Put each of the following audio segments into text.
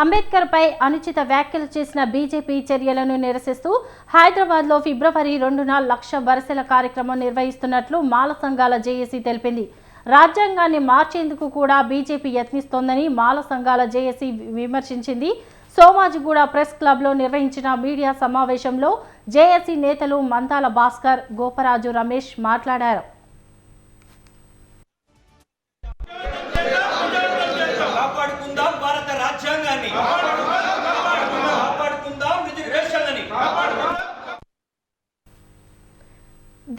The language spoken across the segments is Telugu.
అంబేద్కర్ పై అనుచిత వ్యాఖ్యలు చేసిన బీజేపీ చర్యలను నిరసిస్తూ హైదరాబాద్లో ఫిబ్రవరి రెండున లక్ష వరసల కార్యక్రమం నిర్వహిస్తున్నట్లు మాల సంఘాల జేఏసీ తెలిపింది. రాజ్యాంగాన్ని మార్చేందుకు కూడా బీజేపీ యత్నిస్తోందని మాల సంఘాల జేఏసీ విమర్శించింది. సోమాజిగూడ ప్రెస్ క్లబ్లో నిర్వహించిన మీడియా సమావేశంలో జేఏసీ నేతలు మంతాల భాస్కర్ గోపరాజు రమేష్ మాట్లాడారు.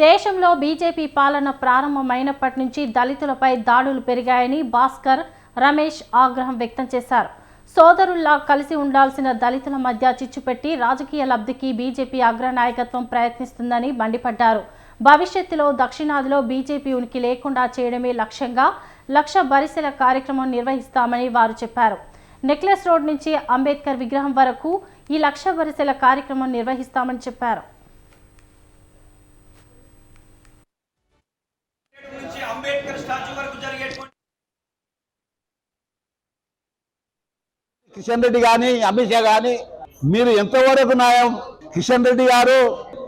దేశంలో బీజేపీ పాలన ప్రారంభమైనప్పటి నుంచి దళితులపై దాడులు పెరిగాయని భాస్కర్ రమేష్ ఆగ్రహం వ్యక్తం చేశారు. సోదరుల్లా కలిసి ఉండాల్సిన దళితుల మధ్య చిచ్చుపెట్టి రాజకీయ లబ్ధికి బీజేపీ అగ్రనాయకత్వం ప్రయత్నిస్తుందని మండిపడ్డారు. భవిష్యత్తులో దక్షిణాదిలో బీజేపీ ఉనికి లేకుండా చేయడమే లక్ష్యంగా లక్ష బరిసెల కార్యక్రమం నిర్వహిస్తామని వారు చెప్పారు. నెక్లెస్ రోడ్ నుంచి అంబేద్కర్ విగ్రహం వరకు ఈ లక్ష బరిసెల కార్యక్రమం నిర్వహిస్తామని చెప్పారు. కిషన్ రెడ్డి కానీ అమిత్ షా కానీ మీరు ఎంతవరకు న్యాయం? కిషన్ రెడ్డి గారు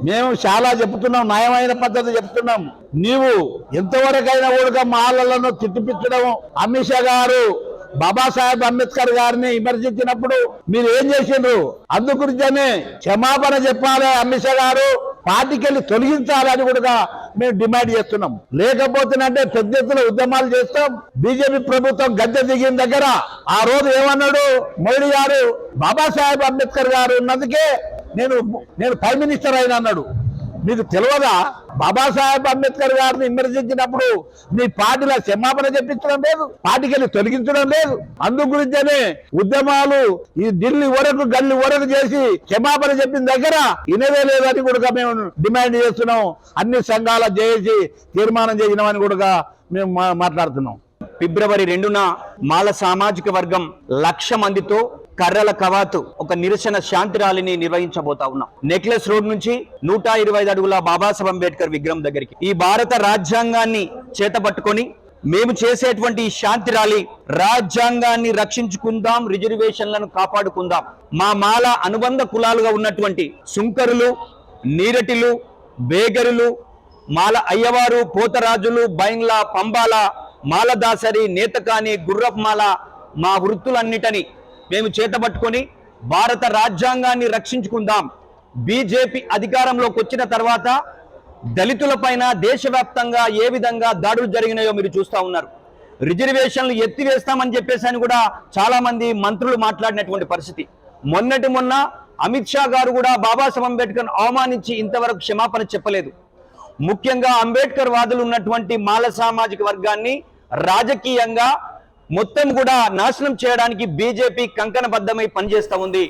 మేము చాలా చెప్తున్నాం న్యాయమైన పద్ధతి చెప్తున్నాం. నీవు ఎంతవరకైనా కూడా మాలలను తిట్టిపించడం అమిత్ షా గారు బాబాసాహెబ్ అంబేద్కర్ గారిని విమర్శించినప్పుడు మీరు ఏం చేసిండ్రు? అందు క్షమాపణ చెప్పాలి అమిత్ షా గారు పార్టీకెళ్ళి తొలగించాలని కూడా మేము డిమాండ్ చేస్తున్నాం. లేకపోతేనంటే పెద్ద ఎత్తున ఉద్యమాలు చేస్తాం. బీజేపీ ప్రభుత్వం గద్దె దిగిన దగ్గర ఆ రోజు ఏమన్నాడు? మోడీ గారు బాబాసాహెబ్ అంబేద్కర్ గారు ఉన్నందుకే నేను నేను ప్రైమ్ మినిస్టర్ అయిన అన్నాడు. మీకు తెలియదా బాబాసాహెబ్ అంబేద్కర్ గారిని విమర్శించినప్పుడు మీ పార్టీలో క్షమాపణ చెప్పించడం లేదు పార్టీకి తొలగించడం లేదు. అందు గురించనే ఉద్యమాలు ఈ ఢిల్లీ వరకు గల్లీ వరకు చేసి క్షమాపణ చెప్పిన దగ్గర ఇనవే లేదని కూడా మేము డిమాండ్ చేస్తున్నాం. అన్ని సంఘాల చేసి తీర్మానం చేసినామని కూడా మేము మా- మాట్లాడుతున్నాం. ఫిబ్రవరి రెండున మాల సామాజిక వర్గం లక్ష మందితో కర్రల కవాతు ఒక నిరసన శాంతి ర్యాలీని నిర్వహించబోతా ఉన్నాం. నెక్లెస్ రోడ్ నుంచి నూట ఇరవై ఐదు అడుగుల బాబాసాహెబ్ అంబేద్కర్ విగ్రహం దగ్గరికి ఈ భారత రాజ్యాంగాన్ని చేతపట్టుకొని మేము చేసేటువంటి ఈ శాంతి ర్యాలీ రాజ్యాంగాన్ని రక్షించుకుందాం రిజర్వేషన్లను కాపాడుకుందాం. మా మాల అనుబంధ కులాలుగా ఉన్నటువంటి సుంకరులు నీరటిలు బేగరులు మాల అయ్యవారు పోతరాజులు బైంగ్లా పంబాల మాలదాసరి నేతకాని గుర్రపుమాల మా వృత్తులన్నిటని మేము చేతబట్టుకొని భారత రాజ్యాంగాన్ని రక్షించుకుందాం. బీజేపీ అధికారంలోకి వచ్చిన తర్వాత దళితులపైన దేశవ్యాప్తంగా ఏ విధంగా దాడులు జరిగినాయో మీరు చూస్తా ఉన్నారు. రిజర్వేషన్లు ఎత్తివేస్తామని చెప్పేసి అని కూడా చాలామంది మంత్రులు మాట్లాడినటువంటి పరిస్థితి. మొన్నటి మొన్న అమిత్ షా గారు కూడా బాబాసాహెబ్ అంబేద్కర్ అవమానించి ఇంతవరకు క్షమాపణ చెప్పలేదు. ముఖ్యంగా అంబేద్కర్ వాదులు ఉన్నటువంటి మాల సామాజిక వర్గాన్ని రాజకీయంగా మొత్తం కూడా నాశనం చేయడానికి బీజేపీ కంకణబద్ధమై పనిచేస్తూ ఉంది.